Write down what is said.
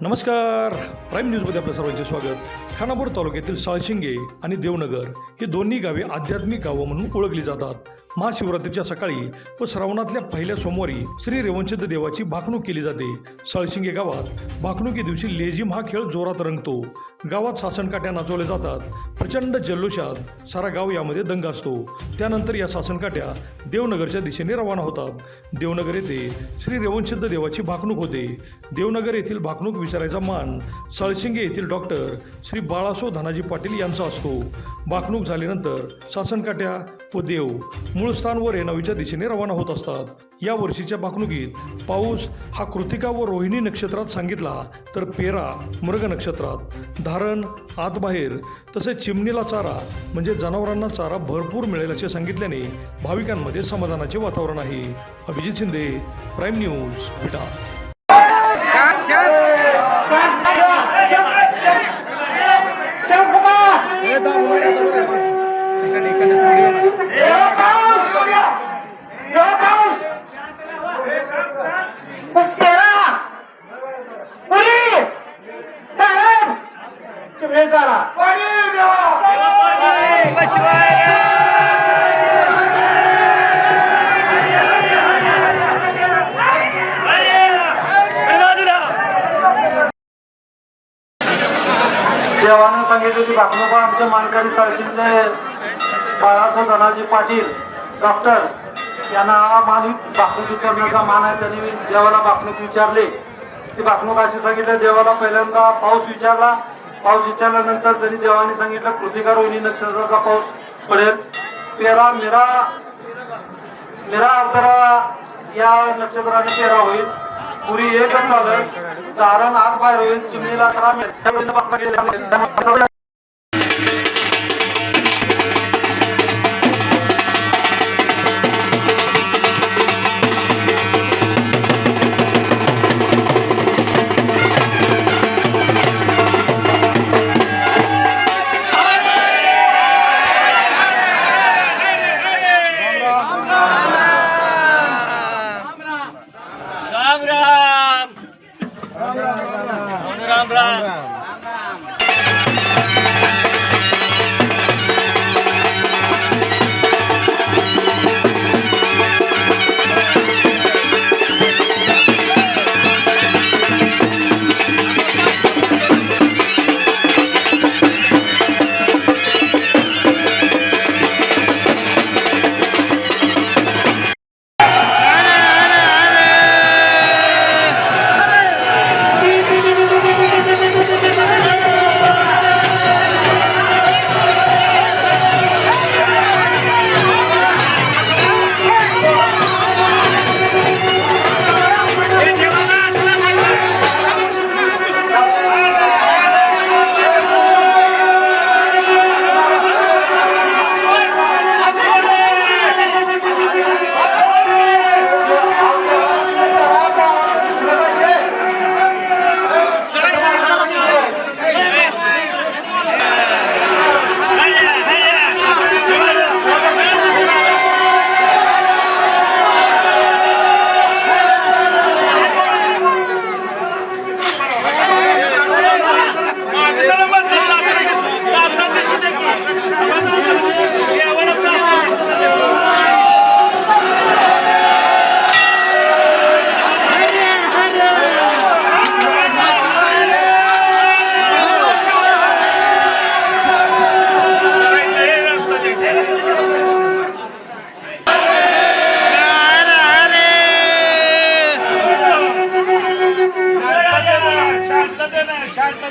नमस्कार. प्राईम न्यूजमध्ये आपल्या सर्वांचे स्वागत. खानापूर तालुक्यातील साळशिंगे आणि देवनगर ही दोन्ही गावे आध्यात्मिक गावं म्हणून ओळखली जातात. महाशिवरात्रीच्या सकाळी व श्रावणातल्या पहिल्या सोमवारी श्री रेवणसिद्ध देवाची भाकणूक केली जाते. साळशिंगे गावात भाकणुकी दिवशी लेझिम हा खेळ जोरात रंगतो. गावात सासनकाट्या नाचवल्या जातात. प्रचंड जल्लोषात सारा गाव यामध्ये दंग असतो. त्यानंतर या सासनकाट्या देवनगरच्या दिशेने रवाना होतात. देवनगर येथे श्री रेवणसिद्ध देवाची भाकणूक होते. देवनगर येथील भाकणूक विचारायचा मान. साळशिंगे येथील डॉक्टर श्री बाळासो धनाजी पाटील यांचा असतो. बाकणूक झाल्यानंतर सासनकाट्या व देव मूळ स्थान व रेणावीच्या दिशेने रवाना होत असतात. या वर्षीच्या बाकणुकीत पाऊस हा कृतिका व रोहिणी नक्षत्रात सांगितला तर पेरा मृग नक्षत्रात. धारण आतबाहेर तसेच चिमणीला चारा म्हणजे जनावरांना चारा भरपूर मिळेल असे सांगितल्याने भाविकांमध्ये समाधानाचे वातावरण आहे. अभिजित शिंदे प्राईम न्यूज विटा देवानं सांगितलं की बापनोबा आमच्या मानकरी साळशींचे बाळासाहेब धनाजी पाटील डॉक्टर यांना हा मान बाकणूक विचारण्याचा मान आहे. त्यांनी देवाला बाकणूक विचारले. ती बाकणूक सांगितलं देवाला पहिल्यांदा पाऊस विचारला. पाऊस विचारल्यानंतर त्यांनी देवाने सांगितलं कृतिकार रोहिणी नक्षत्राचा पाऊस पडेल. पेरा मिरा मिरा अर्धरा या नक्षत्राने पेरा होईल. पुरी एकच झालं दारण आत बाहेर होईल. चिमणीला त्रास